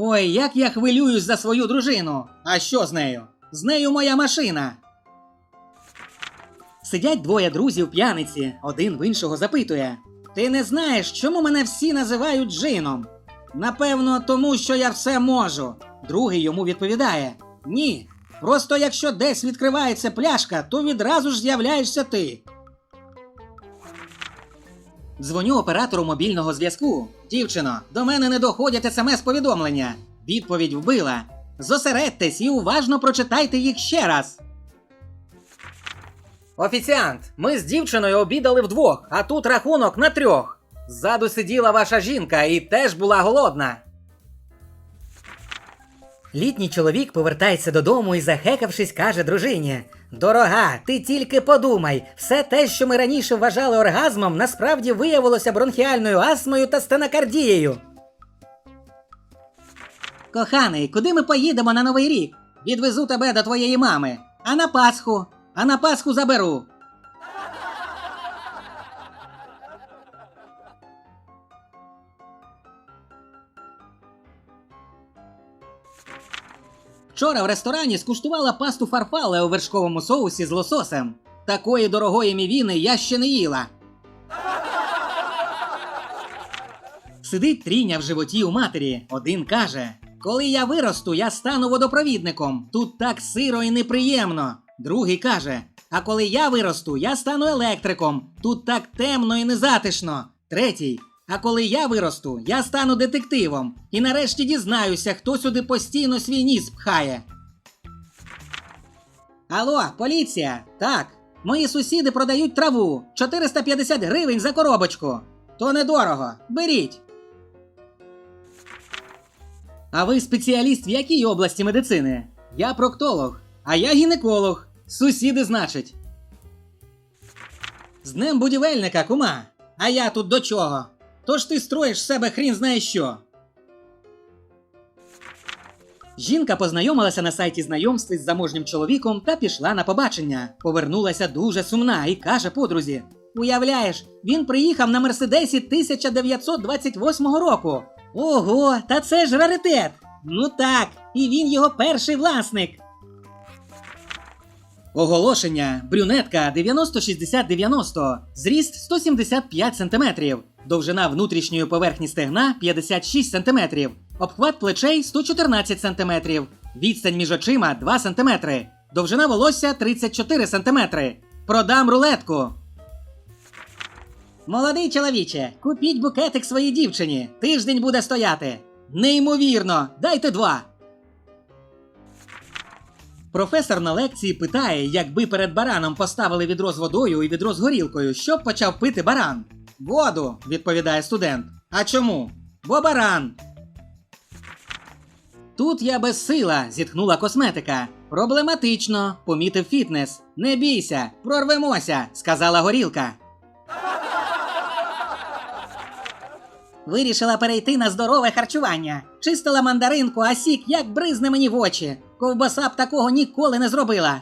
Ой, як я хвилююсь за свою дружину. А що з нею? З нею моя машина. Сидять двоє друзів п'яниці, один в іншого запитує: Ти не знаєш, чому мене всі називають джином? Напевно, тому що я все можу. Другий йому відповідає: Ні. Просто якщо десь відкривається пляшка, то відразу ж з'являєшся ти. Дзвоню оператору мобільного зв'язку. Дівчино, до мене не доходять смс-повідомлення. Відповідь вбила. Зосередьтесь і уважно прочитайте їх ще раз. Офіціант, ми з дівчиною обідали вдвох, а тут рахунок на трьох. Ззаду сиділа ваша жінка і теж була голодна. Літній чоловік повертається додому і, захекавшись, каже дружині: Дорога, ти тільки подумай, все те, що ми раніше вважали оргазмом, насправді виявилося бронхіальною астмою та стенокардією. Коханий, куди ми поїдемо на новий рік? Відвезу тебе до твоєї мами. А на Пасху? А на Пасху заберу. Вчора в ресторані скуштувала пасту фарфале у вершковому соусі з лососем. Такої дорогої мівіни я ще не їла. Сидить тріня в животі у матері. Один каже: Коли я виросту, я стану водопровідником. Тут так сиро і неприємно. Другий каже: А коли я виросту, я стану електриком. Тут так темно і незатишно. Третій. А коли я виросту, я стану детективом. І нарешті дізнаюся, хто сюди постійно свій ніс пхає. Алло, поліція! Так. Мої сусіди продають траву 450 гривень за коробочку. То недорого. Беріть. А ви спеціаліст в якій області медицини? Я проктолог, а я гінеколог. Сусіди, значить. З днем будівельника, кума. А я тут до чого? Тож ти строїш з себе хрін знає що. Жінка познайомилася на сайті знайомств із заможнім чоловіком та пішла на побачення. Повернулася дуже сумна і каже подрузі: Уявляєш, він приїхав на Мерседесі 1928 року. Ого, та це ж раритет! Ну так, і він його перший власник. Оголошення. Брюнетка 90-60-90. Зріст 175 см. Довжина внутрішньої поверхні стегна 56 см. Обхват плечей 114 см. Відстань між очима 2 см. Довжина волосся 34 см. Продам рулетку. Молодий чоловіче, купіть букетик своїй дівчині. Тиждень буде стояти. Неймовірно, дайте два. Професор на лекції питає, якби перед бараном поставили відро з водою і відро з горілкою, що б почав пити баран? Воду, відповідає студент. А чому? Бо баран. Тут я безсила, зітхнула косметика. Проблематично, помітив фітнес. Не бійся, прорвемося, сказала горілка. Вирішила перейти на здорове харчування. Чистила мандаринку, а сік як бризне мені в очі. Ковбаса б такого ніколи не зробила.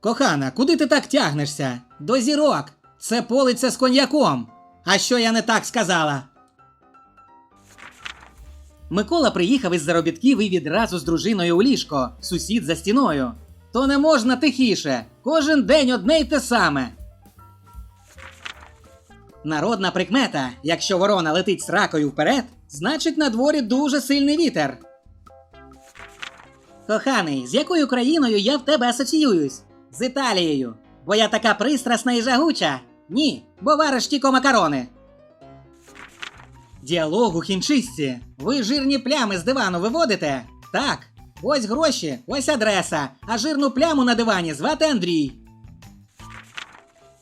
Кохана, куди ти так тягнешся? До зірок. Це полиця з коньяком. А що я не так сказала? Микола приїхав із заробітків і відразу з дружиною у ліжко, сусід за стіною. То не можна тихіше. Кожен день одне й те саме. Народна прикмета: якщо ворона летить з ракою вперед, значить на дворі дуже сильний вітер. Коханий, з якою країною я в тебе асоціююсь? З Італією. Бо я така пристрасна і жагуча. Ні, бо тільки макарони. Діалог у хімчистці. Ви жирні плями з дивану виводите? Так. Ось гроші, ось адреса, а жирну пляму на дивані звати Андрій.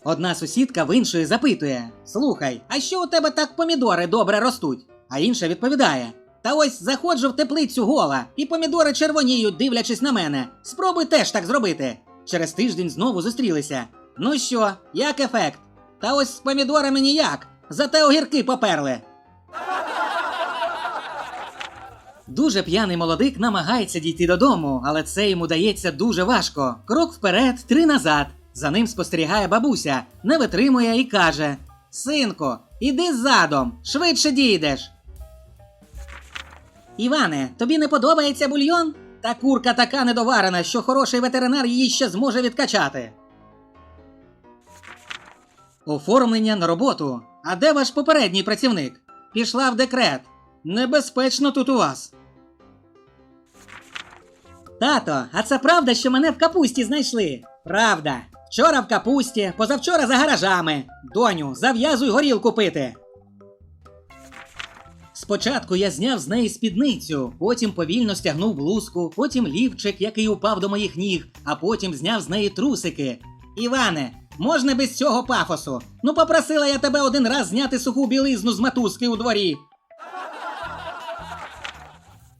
Одна сусідка в іншої запитує: Слухай, а що у тебе так помідори добре ростуть? А інша відповідає: Та ось заходжу в теплицю гола, і помідори червоніють, дивлячись на мене. Спробуй теж так зробити. Через тиждень знову зустрілися. Ну що, як ефект? Та ось з помідорами ніяк, зате огірки поперли. Дуже п'яний молодик намагається дійти додому, але це йому дається дуже важко. Крок вперед, три назад. За ним спостерігає бабуся, не витримує і каже: Синку, іди задом, швидше дійдеш. Іване, тобі не подобається бульйон? Та курка така недоварена, що хороший ветеринар її ще зможе відкачати. Оформлення на роботу. А де ваш попередній працівник? Пішла в декрет. Небезпечно тут у вас. Тато, а це правда, що мене в капусті знайшли? Правда. Вчора в капусті, позавчора за гаражами. Доню, зав'язуй горілку пити. Спочатку я зняв з неї спідницю, потім повільно стягнув блузку, потім лівчик, який упав до моїх ніг, а потім зняв з неї трусики. Іване, можна без цього пафосу? Ну попросила я тебе один раз зняти суху білизну з матузки у дворі.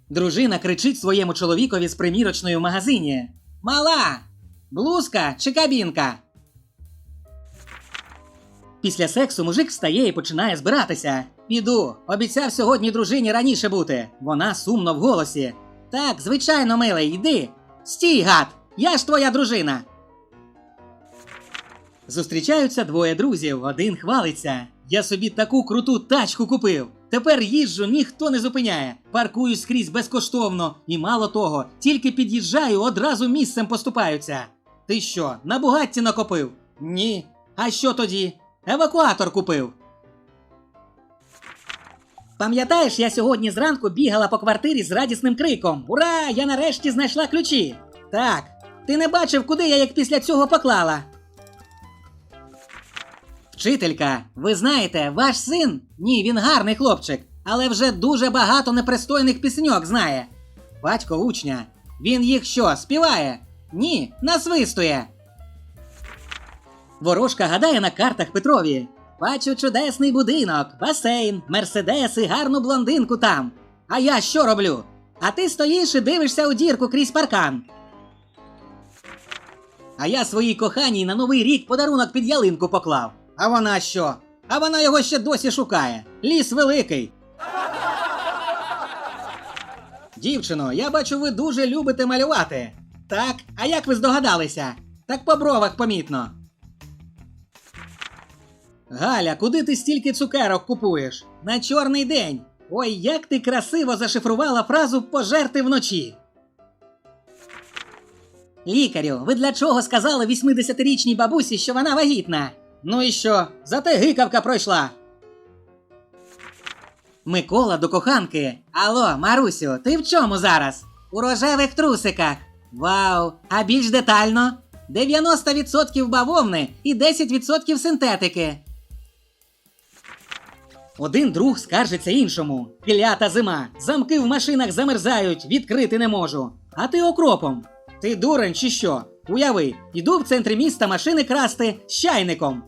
Дружина кричить своєму чоловікові з примірочної в магазині. Мала! Блузка чи кабінка? Після сексу мужик встає і починає збиратися. Піду, обіцяв сьогодні дружині раніше бути. Вона сумно в голосі. Так, звичайно, милий, йди. Стій, гад! Я ж твоя дружина. Зустрічаються двоє друзів, один хвалиться. Я собі таку круту тачку купив. Тепер їжджу, ніхто не зупиняє. Паркую скрізь безкоштовно, і мало того, тільки під'їжджаю, одразу місцем поступаються. Ти що, на бугатті накопив? Ні. А що тоді? Евакуатор купив. Пам'ятаєш, я сьогодні зранку бігала по квартирі з радісним криком: Ура! Я нарешті знайшла ключі! Так, ти не бачив, куди я їх після цього поклала. Вчителька, ви знаєте, ваш син? Ні, він гарний хлопчик, але вже дуже багато непристойних пісеньок знає. Батько учня. Він їх що, співає? Ні, насвистує. Ворожка гадає на картах Петрові. Бачу чудесний будинок, басейн, мерседес і гарну блондинку там. А я що роблю? А ти стоїш і дивишся у дірку крізь паркан. А я своїй коханій на новий рік подарунок під ялинку поклав. А вона що? А вона його ще досі шукає. Ліс великий. Дівчино, я бачу, ви дуже любите малювати. Так, а як ви здогадалися? Так по бровах помітно. Галя, куди ти стільки цукерок купуєш? На чорний день. Ой, як ти красиво зашифрувала фразу пожерти вночі. Лікарю, ви для чого сказали 80-річній бабусі, що вона вагітна? Ну і що? Зате гикавка пройшла. Микола до коханки. Алло, Марусю, ти в чому зараз? У рожевих трусиках. Вау! А більш детально? 90% бавовни і 10% синтетики. Один друг скаржиться іншому. Клята зима. Замки в машинах замерзають, відкрити не можу. А ти окропом. Ти дурень чи що? Уяви, іду в центрі міста машини красти з чайником.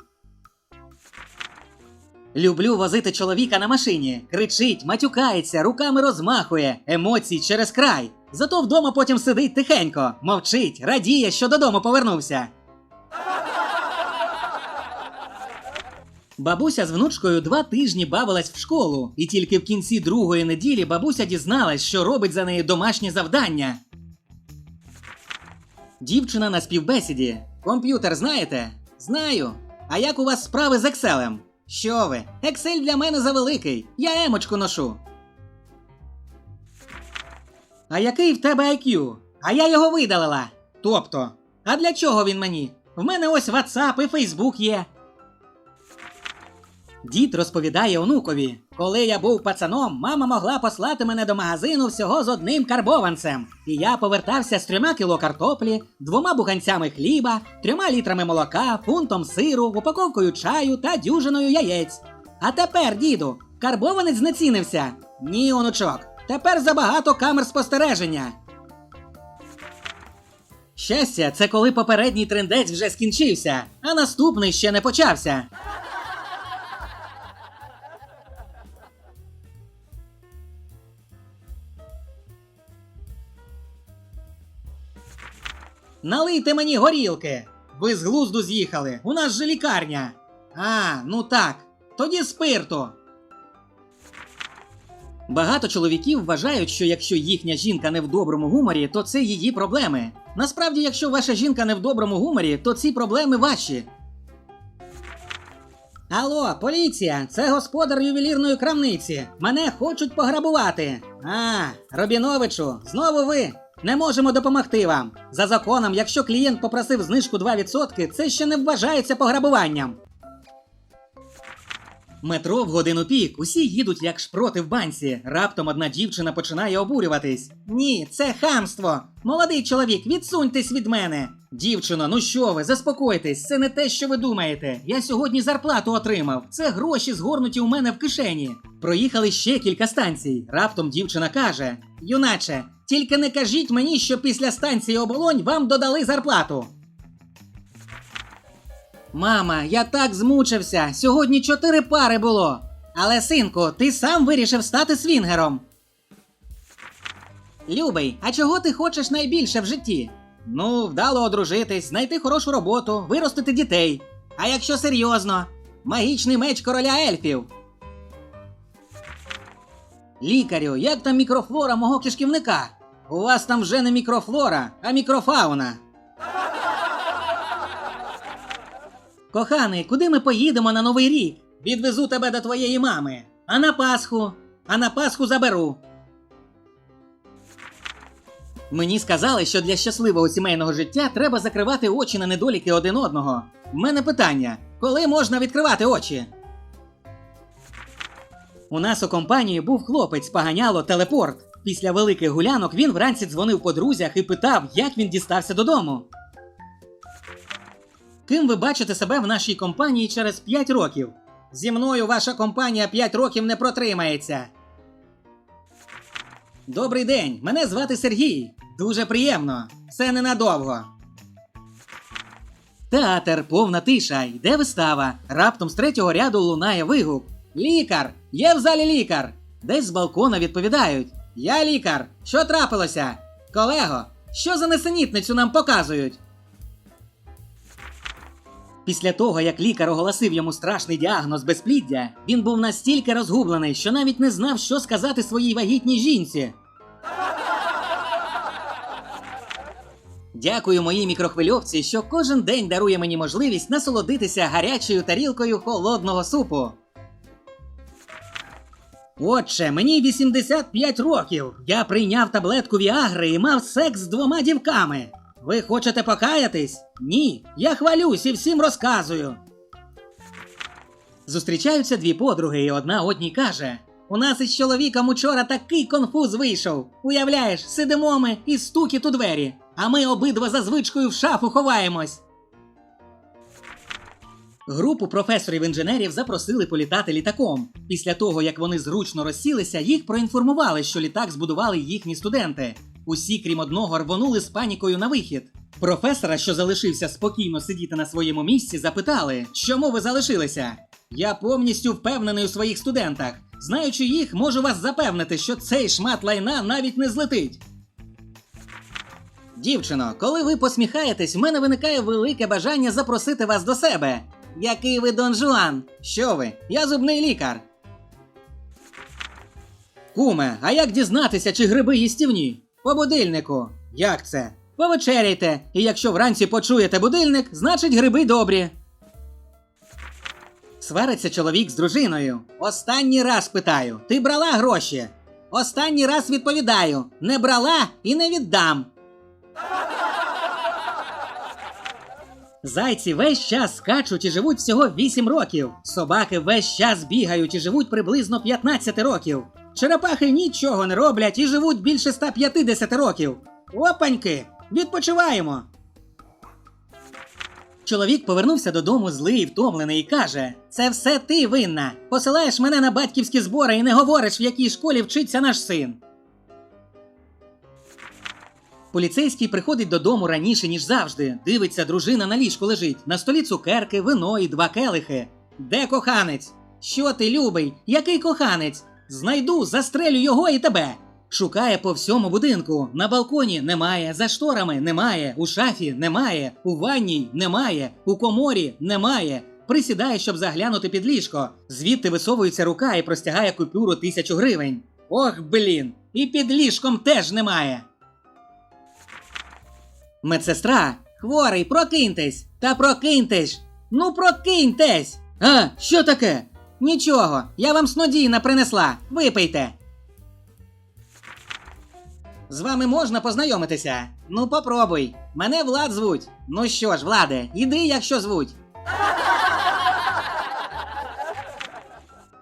Люблю возити чоловіка на машині. Кричить, матюкається, руками розмахує, емоцій через край. Зато вдома потім сидить тихенько, мовчить, радіє, що додому повернувся. Бабуся з внучкою два тижні бавилась в школу, і тільки в кінці другої неділі бабуся дізналась, що робить за неї домашнє завдання. Дівчина на співбесіді. Комп'ютер знаєте? Знаю. А як у вас справи з Екселем? Що ви? Ексель для мене завеликий. Я емочку ношу. А який в тебе IQ? А я його видалила. Тобто, а для чого він мені? В мене ось WhatsApp і Facebook є. Дід розповідає онукові: коли я був пацаном, мама могла послати мене до магазину всього з одним карбованцем. І я повертався з трьома кіло картоплі, двома буханцями хліба, трьома літрами молока, фунтом сиру, упаковкою чаю та дюжиною яєць. А тепер, діду, карбованець знецінився. Ні, онучок. Тепер забагато камер спостереження. Щастя, це коли попередній трендець вже скінчився, а наступний ще не почався. Налийте мені горілки. Ви з глузду з'їхали. У нас же лікарня. А, ну так. Тоді спирту. Багато чоловіків вважають, що якщо їхня жінка не в доброму гуморі, то це її проблеми. Насправді, якщо ваша жінка не в доброму гуморі, то ці проблеми ваші. Алло, поліція, це господар ювелірної крамниці. Мене хочуть пограбувати. А, Робіновичу, знову ви. Не можемо допомогти вам. За законом, якщо клієнт попросив знижку 2%, це ще не вважається пограбуванням. Метро в годину пік. Усі їдуть як шпроти в банці. Раптом одна дівчина починає обурюватись. Ні, це хамство. Молодий чоловік, відсуньтесь від мене. Дівчино, ну що ви, заспокойтесь, це не те, що ви думаєте. Я сьогодні зарплату отримав. Це гроші згорнуті у мене в кишені. Проїхали ще кілька станцій. Раптом дівчина каже: Юначе, тільки не кажіть мені, що після станції оболонь вам додали зарплату. Мама, я так змучився. Сьогодні чотири пари було. Але, синку, ти сам вирішив стати свінгером. Любий, а чого ти хочеш найбільше в житті? Ну, вдало одружитись, знайти хорошу роботу, виростити дітей. А якщо серйозно, магічний меч короля ельфів. Лікарю, як там мікрофлора мого кишківника? У вас там вже не мікрофлора, а мікрофауна. Коханий, куди ми поїдемо на новий рік? Відвезу тебе до твоєї мами. А на Пасху? А на Пасху заберу. Мені сказали, що для щасливого сімейного життя треба закривати очі на недоліки один одного. В мене питання: коли можна відкривати очі? У нас у компанії був хлопець поганяло телепорт. Після великих гулянок він вранці дзвонив по друзях і питав, як він дістався додому. Ким ви бачите себе в нашій компанії через 5 років? Зі мною ваша компанія 5 років не протримається. Добрий день, мене звати Сергій. Дуже приємно. Це ненадовго. Театр, повна тиша, йде вистава. Раптом з третього ряду лунає вигук. Лікар! Є в залі лікар! Десь з балкона відповідають: Я лікар! Що трапилося? Колего, що за несенітницю нам показують? Після того, як лікар оголосив йому страшний діагноз безпліддя, він був настільки розгублений, що навіть не знав, що сказати своїй вагітній жінці. Дякую моїй мікрохвильовці, що кожен день дарує мені можливість насолодитися гарячою тарілкою холодного супу. Отче, мені 85 років. Я прийняв таблетку Віагри і мав секс з двома дівками. Ви хочете покаятись? Ні. Я хвалюсь і всім розказую. Зустрічаються дві подруги, і одна одній каже: У нас із чоловіком учора такий конфуз вийшов. Уявляєш, сидимо ми і стукіт у двері, а ми обидва за звичкою в шафу ховаємось. Групу професорів-інженерів запросили політати літаком. Після того, як вони зручно розсілися, їх проінформували, що літак збудували їхні студенти. Усі, крім одного, рвонули з панікою на вихід. Професора, що залишився спокійно сидіти на своєму місці, запитали, чому ви залишилися. Я повністю впевнений у своїх студентах. Знаючи їх, можу вас запевнити, що цей шмат лайна навіть не злетить. Дівчино, коли ви посміхаєтесь, в мене виникає велике бажання запросити вас до себе. Який ви Дон Жуан? Що ви? Я зубний лікар. Куме, а як дізнатися, чи гриби їстівні? По будильнику. Як це? Повечеряйте, і якщо вранці почуєте будильник, значить гриби добрі. Свариться чоловік з дружиною. Останній раз питаю: ти брала гроші? Останній раз відповідаю: не брала і не віддам. Зайці весь час скачуть і живуть всього 8 років. Собаки весь час бігають і живуть приблизно 15 років. Черепахи нічого не роблять і живуть більше 150 років. Опаньки! Відпочиваємо. Чоловік повернувся додому злий і втомлений і каже: Це все ти винна. Посилаєш мене на батьківські збори і не говориш, в якій школі вчиться наш син. Поліцейський приходить додому раніше, ніж завжди. Дивиться, дружина на ліжку лежить. На столі цукерки, вино і два келихи. Де коханець? Що ти, любий? Який коханець? Знайду, застрелю його і тебе. Шукає по всьому будинку. На балконі немає, за шторами немає, у шафі немає, у ванній немає, у коморі немає. Присідає, щоб заглянути під ліжко. Звідти висовується рука і простягає купюру тисячу гривень. Ох, блін! І під ліжком теж немає. Медсестра, хворий, прокиньтесь! Та прокиньтесь! Ну прокиньтесь! А, що таке? Нічого, я вам снодійна принесла. Випийте. З вами можна познайомитися. Ну, попробуй. Мене Влад звуть. Ну що ж, Владе, іди, якщо звуть.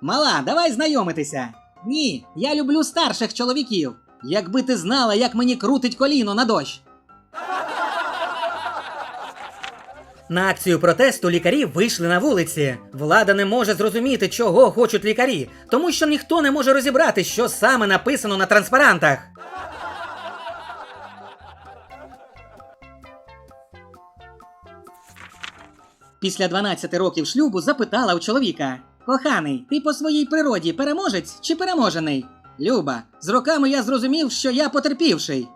Мала, давай знайомитися. Ні, я люблю старших чоловіків. Якби ти знала, як мені крутить коліно на дощ. На акцію протесту лікарі вийшли на вулиці. Влада не може зрозуміти, чого хочуть лікарі, тому що ніхто не може розібрати, що саме написано на транспарантах. Після 12 років шлюбу запитала у чоловіка: Коханий, ти по своїй природі переможець чи переможений? Люба, з роками я зрозумів, що я потерпівший.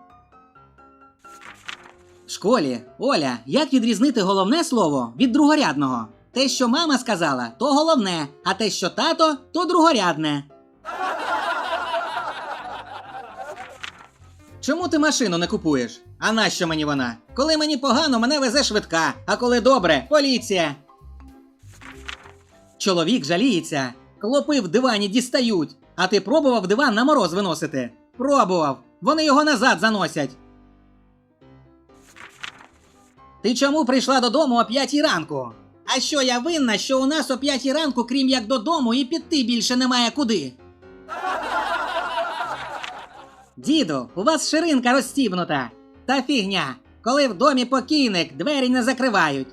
Школі, Оля, як відрізнити головне слово від другорядного? Те, що мама сказала, то головне, а те, що тато, то другорядне. Чому ти машину не купуєш? А нащо мені вона? Коли мені погано, мене везе швидка, а коли добре, поліція. Чоловік жаліється. Клопи в дивані дістають. А ти пробував диван на мороз виносити? Пробував. Вони його назад заносять. Ти чому прийшла додому о п'ятій ранку? А що я винна, що у нас о п'ятій ранку, крім як додому, і піти більше немає куди? Діду, у вас ширинка розстібнута. Та фігня. Коли в домі покійник, двері не закривають.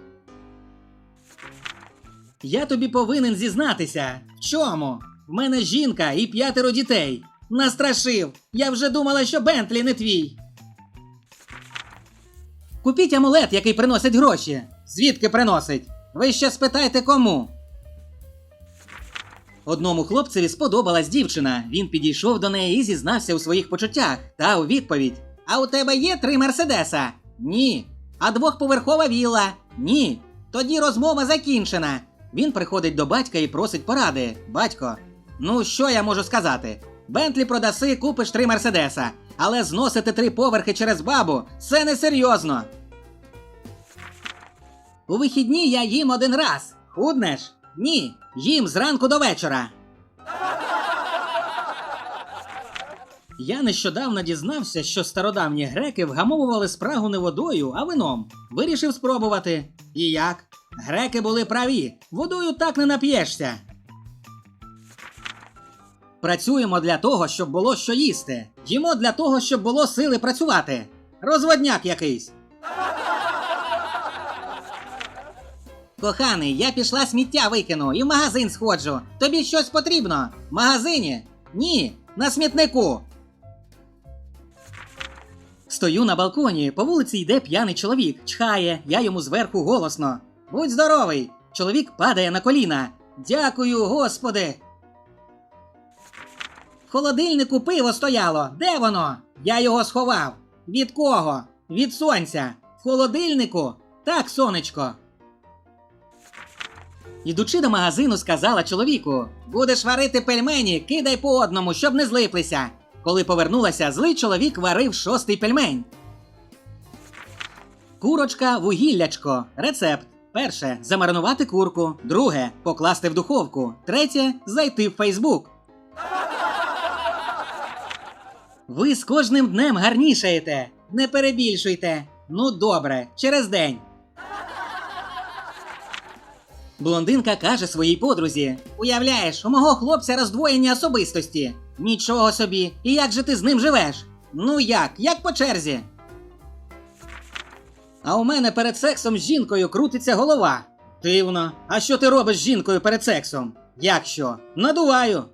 Я тобі повинен зізнатися. В чому? В мене жінка і п'ятеро дітей. Настрашив. Я вже думала, що Бентлі не твій. Купіть амулет, який приносить гроші. Звідки приносить? Ви ще спитайте кому. Одному хлопцеві сподобалась дівчина. Він підійшов до неї і зізнався у своїх почуттях. Та у відповідь: А у тебе є три мерседеса? Ні. А двохповерхова вілла? Ні. Тоді розмова закінчена. Він приходить до батька і просить поради. Батько, ну що я можу сказати? Бентлі продаси, купиш три мерседеса, але зносити три поверхи через бабу це несерйозно. У вихідні я їм один раз. Худнеш? Ні. Їм зранку до вечора. Я нещодавно дізнався, що стародавні греки вгамовували спрагу не водою, а вином. Вирішив спробувати. І як? Греки були праві. Водою так не нап'єшся. Працюємо для того, щоб було що їсти. Їмо для того, щоб було сили працювати. Розводняк якийсь. Коханий, я пішла сміття викину і в магазин сходжу. Тобі щось потрібно? В магазині? Ні, на смітнику. Стою на балконі, по вулиці йде п'яний чоловік, чхає, я йому зверху голосно. Будь здоровий! Чоловік падає на коліна. Дякую, господи. В холодильнику пиво стояло. Де воно? Я його сховав. Від кого? Від сонця. В холодильнику? Так, сонечко. Ідучи до магазину, сказала чоловіку: Будеш варити пельмені, кидай по одному, щоб не злиплися. Коли повернулася, злий чоловік варив шостий пельмень. Курочка вугіллячко. Рецепт. Перше замаринувати курку. Друге покласти в духовку. Третє зайти в Фейсбук. Ви з кожним днем гарнішаєте. Не перебільшуйте. Ну добре, через день. Блондинка каже своїй подрузі: Уявляєш, у мого хлопця роздвоєння особистості. Нічого собі. І як же ти з ним живеш? Ну як? Як по черзі? А у мене перед сексом з жінкою крутиться голова. Дивно. А що ти робиш з жінкою перед сексом? Як що? Надуваю.